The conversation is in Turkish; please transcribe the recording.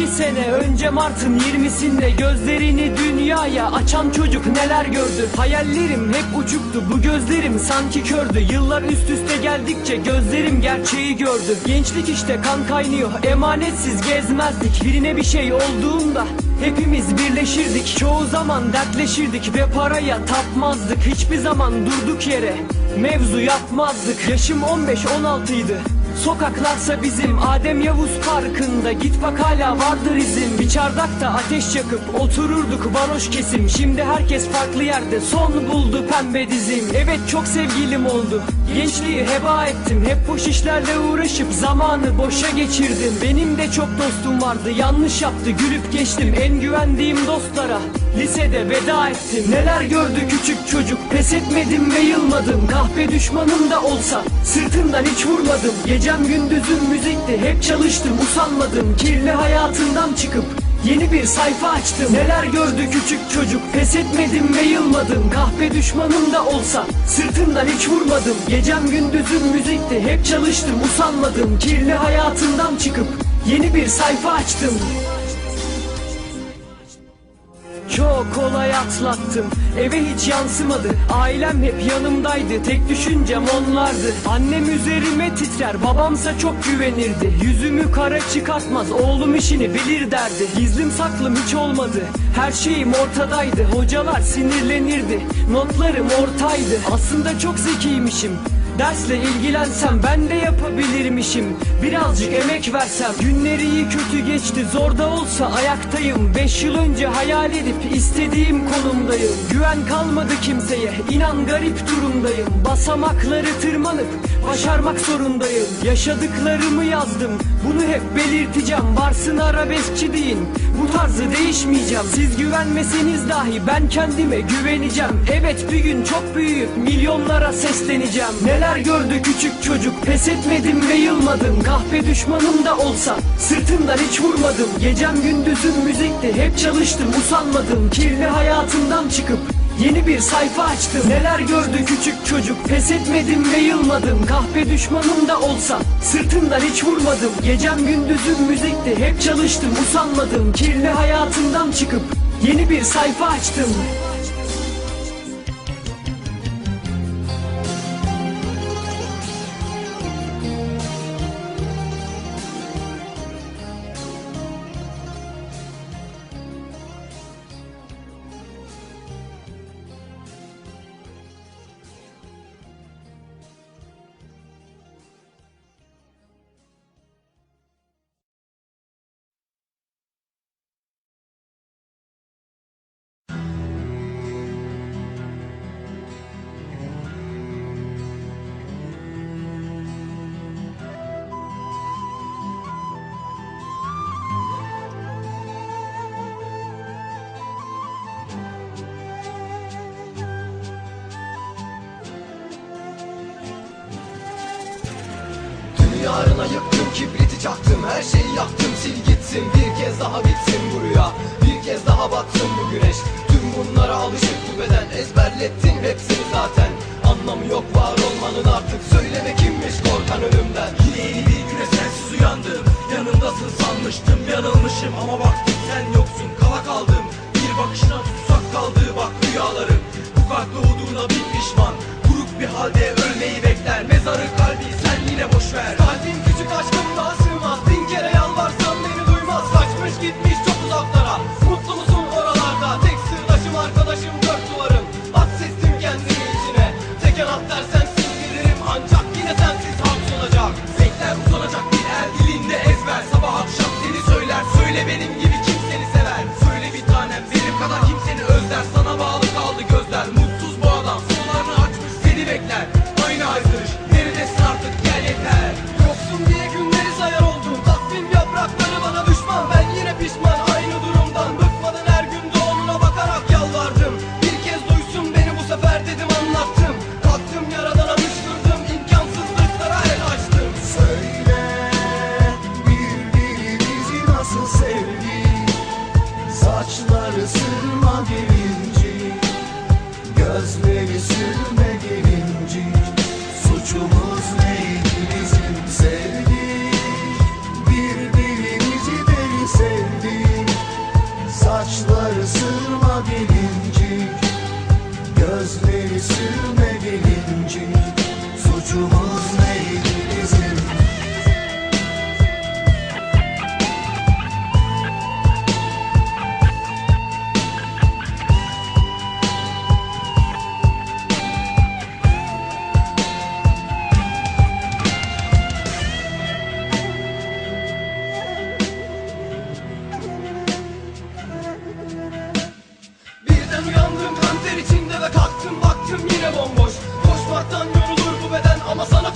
12 sene önce Mart'ın 20'sinde gözlerini dünyaya açan çocuk neler gördü? Hayallerim hep uçuktu bu gözlerim sanki kördü. Yıllar üst üste geldikçe gözlerim gerçeği gördü. Gençlik işte kan kaynıyor emanetsiz gezmezdik. Birine bir şey olduğunda hepimiz birleşirdik. Çoğu zaman dertleşirdik ve paraya tapmazdık. Hiçbir zaman durduk yere mevzu yapmazdık. Yaşım 15-16 idi Sokaklarsa bizim Adem Yavuz Parkı'nda Git bak hala vardır izin. Bir çardakta ateş yakıp otururduk varoş kesim. Şimdi herkes farklı yerde son buldu pembe dizim. Evet çok sevgilim oldu Gençliği heba ettim. Hep boş işlerle uğraşıp zamanı boşa geçirdim. Benim de çok dostum vardı yanlış yaptı gülüp geçtim. En güvendiğim dostlara Lisede veda ettim. Neler gördü küçük çocuk? Pes etmedim ve yılmadım. Kahpe düşmanım da olsa Sırtımdan hiç vurmadım. Gecem gündüzüm müzikti. Hep çalıştım usanmadım. Kirli hayatından çıkıp Yeni bir sayfa açtım. Neler gördü küçük çocuk? Pes etmedim ve yılmadım. Kahpe düşmanım da olsa Sırtımdan hiç vurmadım. Gecem gündüzüm müzikti. Hep çalıştım usanmadım. Kirli hayatından çıkıp Yeni bir sayfa açtım çok kolay atlattım Eve hiç yansımadı. Ailem hep yanımdaydı Tek düşüncem onlardı. Annem üzerime titrer Babamsa çok güvenirdi. Yüzümü kara çıkartmaz Oğlum işini bilir derdi. Gizlim saklım hiç olmadı Her şeyim ortadaydı. Hocalar sinirlenirdi Notlarım ortaydı. Aslında çok zekiymişim Dersle ilgilensem ben de yapabilirmişim. Birazcık emek versem. Günleri iyi kötü geçti zor da olsa ayaktayım. Beş yıl önce hayal edip istediğim konumdayım. Güven kalmadı kimseye inan garip durumdayım. Basamakları tırmanıp başarmak zorundayım. Yaşadıklarımı yazdım bunu hep belirteceğim. Varsın arabeskçi deyin bu tarzı değişmeyeceğim. Siz güvenmeseniz dahi ben kendime güveneceğim. Evet bir gün çok büyüyüp milyonlara sesleneceğim. Neler gördü küçük çocuk pes etmedim ve yılmadım. Kahpe düşmanım da olsa sırtımdan hiç vurmadım. Gecem gündüzüm müzikti hep çalıştım usanmadım. Kirli hayatımdan çıkıp Yeni bir sayfa açtım. Neler gördü küçük çocuk Pes etmedim ve yılmadım. Kahpe düşmanım da olsa Sırtımdan hiç vurmadım. Gecem gündüzüm müzikti Hep çalıştım usanmadım. Kirli hayatımdan çıkıp Yeni bir sayfa açtım Yarına yıktım kibriti çaktım Her şeyi yaktım. Sil gitsin Bir kez daha bitsin bu rüya. Bir kez daha batsın bu güneş. Tüm bunlara alışık bu beden Ezberlettin hepsini zaten. Anlamı yok var olmanın artık. Söyleme kimmiş korkan ölümden. Yine yeni bir güne sensiz uyandım. Yanımdasın sanmıştım yanılmışım. Ama baktım sen yoksun kala kaldım. Bir bakışına tutsak kaldı bak rüyalarım. Bu kalp doğduğuna bin pişman. Buruk bir halde ölmeyi bekler Mezarı kalbi sen yine boş ver. Kalbim küçük aşkımdan sığmaz. Bin kere yalvarsam beni duymaz. Kaçmış gitmiş çok uzaklara. Mutlu musun oralarda? Tek sırdaşım arkadaşım dört duvarım. Hapsettim kendimi içine. Tek anahtar sensin bilirim Ancak yine sensiz hapsolacak Bekler uzanacak bir el dilinde ezber. Sabah akşam seni söyler. Söyle benim gibi kim seni sever? Söyle bir tanem benim kadar kim seni özler? Sana bağlı almost made yine bomboş. Koşmaktan yorulur bu beden ama sana